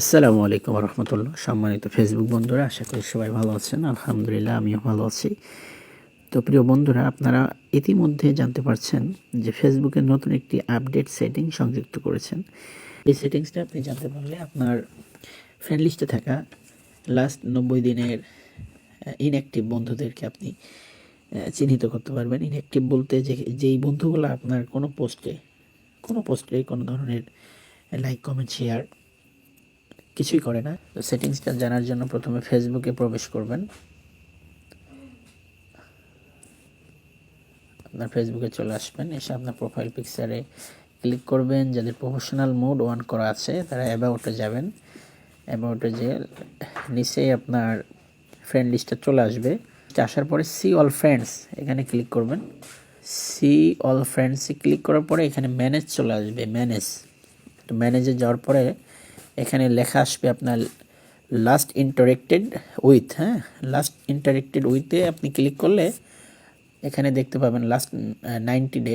আসসালামু আলাইকুম রহমতুল্লাহ। সম্মানিত ফেসবুক বন্ধুরা, আশা করি সবাই ভালো আছেন। আলহামদুলিল্লাহ, আমিও ভালো আছি। তো প্রিয় বন্ধুরা, আপনারা ইতিমধ্যে জানতে পারছেন যে ফেসবুকে নতুন একটি আপডেট সেটিং সংযুক্ত করেছেন। এই সেটিংসটা আপনি জানতে পারলে আপনার ফ্রেন্ড লিস্টে থাকা লাস্ট নব্বই দিনের ইনঅ্যাক্টিভ বন্ধুদেরকে আপনি চিহ্নিত করতে পারবেন। ইনঅ্যাক্টিভ বলতে যে, যেই বন্ধুগুলো আপনার কোনো পোস্টে কোনো পোস্টে কোনো ধরনের লাইক কমেন্ট শেয়ার কিছুই করে না। তো সেটিংসটা জানার জন্য প্রথমে ফেসবুকে প্রবেশ করবেন। আপনার ফেসবুকে চলে আসবেন। এসে আপনার প্রোফাইল পিকচারে ক্লিক করবেন। যাদের প্রফেশনাল মোড অন করা আছে, তারা অ্যাবাউটে যাবেন। অ্যাবাউটে যে নিচেই আপনার ফ্রেন্ড লিস্টটা চলে আসবে। আসার পরে সি অল ফ্রেন্ডস এখানে ক্লিক করবেন। সি অল ফ্রেন্ডসে ক্লিক করার পরে এখানে ম্যানেজ চলে আসবে। ম্যানেজ তো ম্যানেজে যাওয়ার পরে এখানে লেখা আসবে আপনার লাস্ট ইন্টারেক্টেড উইথ হ্যাঁ? লাস্ট ইন্টারেক্টেড উইথে আপনি ক্লিক করলে এখানে দেখতে পাবেন লাস্ট নাইনটি ডে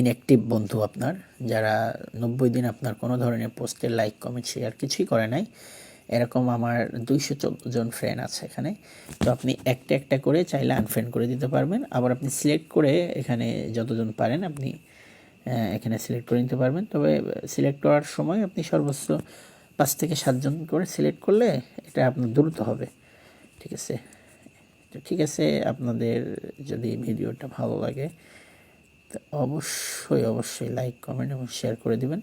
ইনঅ্যাক্টিভ বন্ধু আপনার, যারা নব্বই দিন আপনার কোনো ধরনের পোস্টে লাইক কমেন্ট শেয়ার কিছুই করে নাই। এরকম আমার দুইশো চোদ্দ জন ফ্রেন্ড আছে এখানে। তো আপনি একটা একটা করে চাইলে আনফ্রেন্ড করে দিতে পারবেন। আবার আপনি সিলেক্ট করে এখানে যতজন পারেন আপনি এখানে সিলেক্ট করে নিতে পারবেন। তবে সিলেক্ট করার সময় আপনি সর্বোচ্চ পাঁচ থেকে সাতজন করে সিলেক্ট করলে এটা আপনার দ্রুত হবে। ঠিক আছে? তো ঠিক আছে, আপনাদের যদি ভিডিওটা ভালো লাগে, তো অবশ্যই অবশ্যই লাইক কমেন্ট এবং শেয়ার করে দিবেন।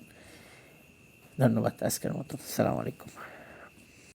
ধন্যবাদ আজকের মতো। সালাম আলাইকুম।